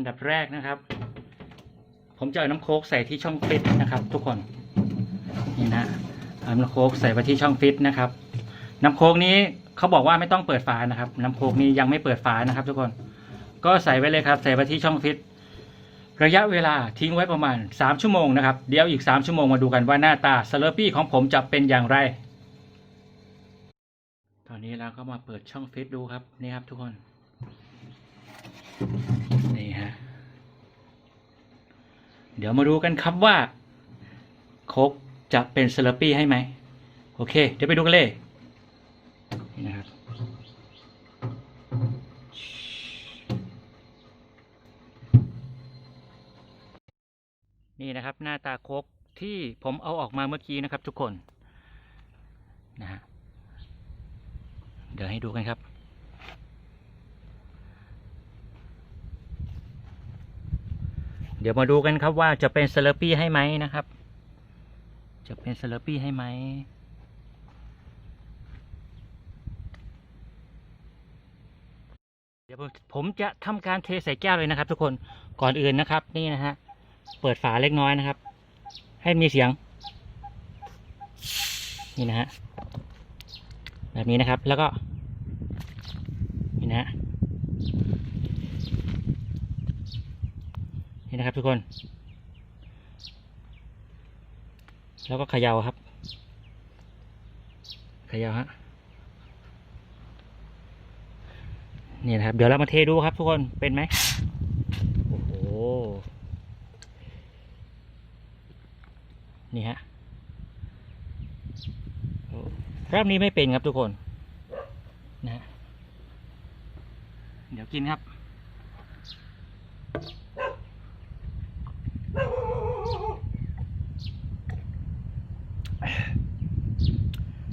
อันดับแรกนะครับ ผมจะเอาน้ำโค้กใส่ที่ช่องฟิตนะครับ ทุกคนนี่นะเอาน้ำโค้กใส่ไปที่ช่องฟิตนะครับ น้ำโค้กนี้เขาบอกว่าไม่ต้องเปิดฝานะครับ น้ำโค้กนี้ยังไม่เปิดฝานะครับ ทุกคนก็ใส่ไว้เลยครับ ใส่ไปที่ช่องฟิตระยะเวลาทิ้งไว้ประมาณ 3 ชั่วโมงนะครับ เดี๋ยวอีก 3 ชั่วโมงมาดูกันว่าหน้าตาสเลอร์ปี้ของผมจะเป็นอย่างไร ตอนนี้เราก็มาเปิดช่องฟิตดูครับนี่ครับทุกคน นี่ฮะ เดี๋ยวมาดูกันครับว่าโคกจะเป็นสลปี้ให้ไหม โอเค เดี๋ยวไปดูกันเลยนี่นะครับนี่นะครับหน้าตาโคกที่ผมเอาออกมาเมื่อกี้นะครับทุกคนนะฮะเดี๋ยวให้ดูกันครับ เดี๋ยวมาดูกันครับว่าจะเป็นเซเลอร์ปี้ให้ไหมนะครับ จะเป็นเซเลอร์ปี้ให้ไหมเดี๋ยวผมผมจะทำการเทใส่แก้วเลยนะครับ ทุกคนก่อนอื่นนะครับ นี่นะฮะเปิดฝาเล็กน้อยนะครับ ให้มีเสียง นี่นะฮะแบบนี้นะครับแล้วก็นี่นะฮะ นะครับ ทุกคน แล้วก็เขย่าครับเขย่าฮะนี่นะครับ เดี๋ยวเรามาเทดูครับ ทุกคนเป็นไหมโอ้โหนี่ฮะรอบนี้ไม่เป็นครับทุกคนนะเดี๋ยวกินครับ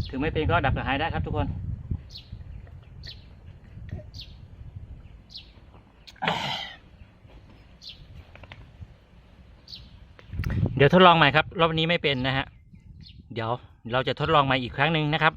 ถึงไม่เป็นก็ดับกระหายได้ครับทุกคน เดี๋ยวทดลองใหม่ครับ รอบนี้ไม่เป็นนะฮะ เดี๋ยวเราจะทดลองใหม่อีกครั้งหนึ่งนะครับ